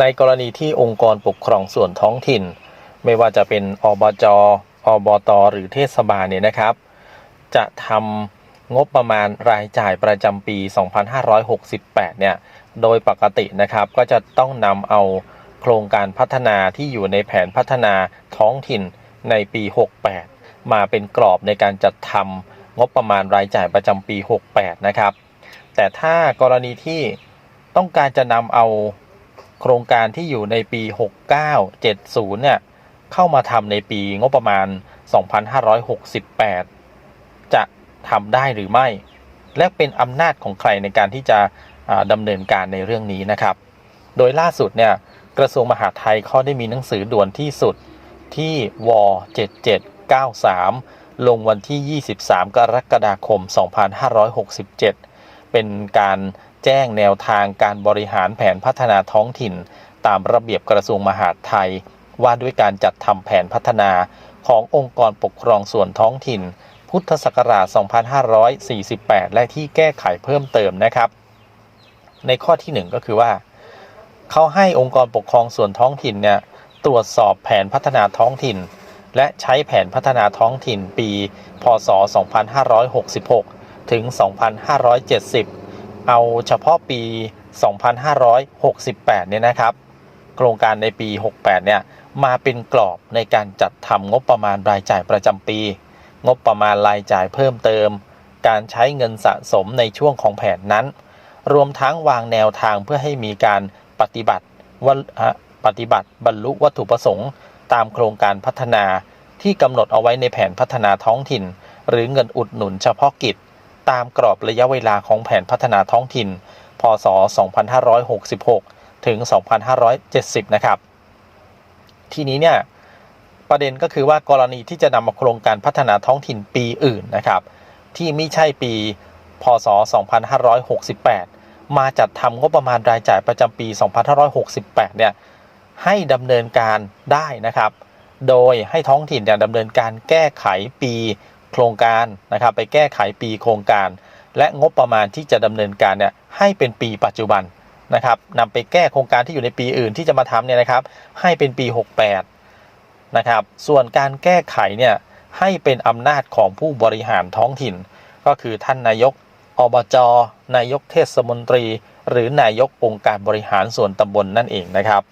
ในกรณีที่องค์กรปกครองส่วนท้องถิ่น ไม่ว่าจะเป็นอบจอบตหรือเทศบาลเนี่ยนะครับ จะทำงบประมาณรายจ่ายประจำปี 2568 เนี่ย โดยปกตินะครับก็จะต้องนำเอาโครงการพัฒนาที่อยู่ในแผนพัฒนาท้องถิ่นในปี 68 มาเป็นกรอบในการจัดทำงบประมาณรายจ่ายประจำปี 68 นะครับ แต่ถ้ากรณีที่ต้องการจะนำเอา โครงการที่อยู่ในปี 69 70 เนี่ย เข้ามาทำในปีงบประมาณ 2568 จะทำได้หรือไม่ และเป็นอำนาจของใครในการที่จะดำเนินการในเรื่องนี้นะครับ โดยล่าสุดเนี่ยกระทรวงมหาดไทยเขาได้มีหนังสือด่วนที่สุดที่ว7793 ลงวันที่ 23 กรกฎาคม 2567 เป็นการแจ้งแนวทางการบริหารแผนพัฒนาท้องถิ่น ตามระเบียบกระทรวงมหาดไทย ว่าด้วยการจัดทำแผนพัฒนาขององค์กรปกครองส่วนท้องถิ่น พุทธศักราช 2548 และที่แก้ไขเพิ่มเติมนะครับ ในข้อที่ 1 ก็คือว่า เขาให้องค์กรปกครองส่วนท้องถิ่นเนี่ยตรวจสอบแผนพัฒนาท้องถิ่น และใช้แผนพัฒนาท้องถิ่นปี พศ 2566 ถึง 2570 เอาเฉพาะปี 2568 เนี่ยนะครับ โครงการในปี 68 เนี่ย มาเป็นกรอบในการจัดทำงบประมาณรายจ่ายประจำปี งบประมาณรายจ่ายเพิ่มเติม การใช้เงินสะสมในช่วงของแผนนั้น รวมทั้งวางแนวทางเพื่อให้มีการปฏิบัติวัลอะปฏิบัติบรรลุวัตถุประสงค์ ตามโครงการพัฒนาที่กำหนดเอาไว้ในแผนพัฒนาท้องถิ่น หรือเงินอุดหนุนเฉพาะกิจ ตามกรอบระยะเวลาของแผนพัฒนาท้องถิ่น พศ 2566 ถึง 2570 นะครับ ทีนี้เนี่ยประเด็นก็คือว่ากรณีที่จะนำเอาโครงการพัฒนาท้องถิ่นปีอื่นนะครับ ที่ไม่ใช่ปี พศ 2568 มาจัดทำงบประมาณรายจ่ายประจำปี 2568 เนี่ยให้ดำเนินการได้นะครับ โดยให้ท้องถิ่นเนี่ยดำเนินการแก้ไขปี โครงการนะครับไปแก้ไขปีโครงการ และงบประมาณที่จะดำเนินการเนี่ยให้เป็นปีปัจจุบันนะครับนำไปแก้โครงการที่อยู่ในปีอื่นที่จะมาทำเนี่ยนะครับ ให้เป็นปี 68นะครับ ส่วนการแก้ไขเนี่ยให้เป็นอำนาจของผู้บริหารท้องถิ่น ก็คือท่านนายกอบจนายกเทศมนตรี หรือนายกองค์การบริหารส่วนตำบลนั่นเองนะครับ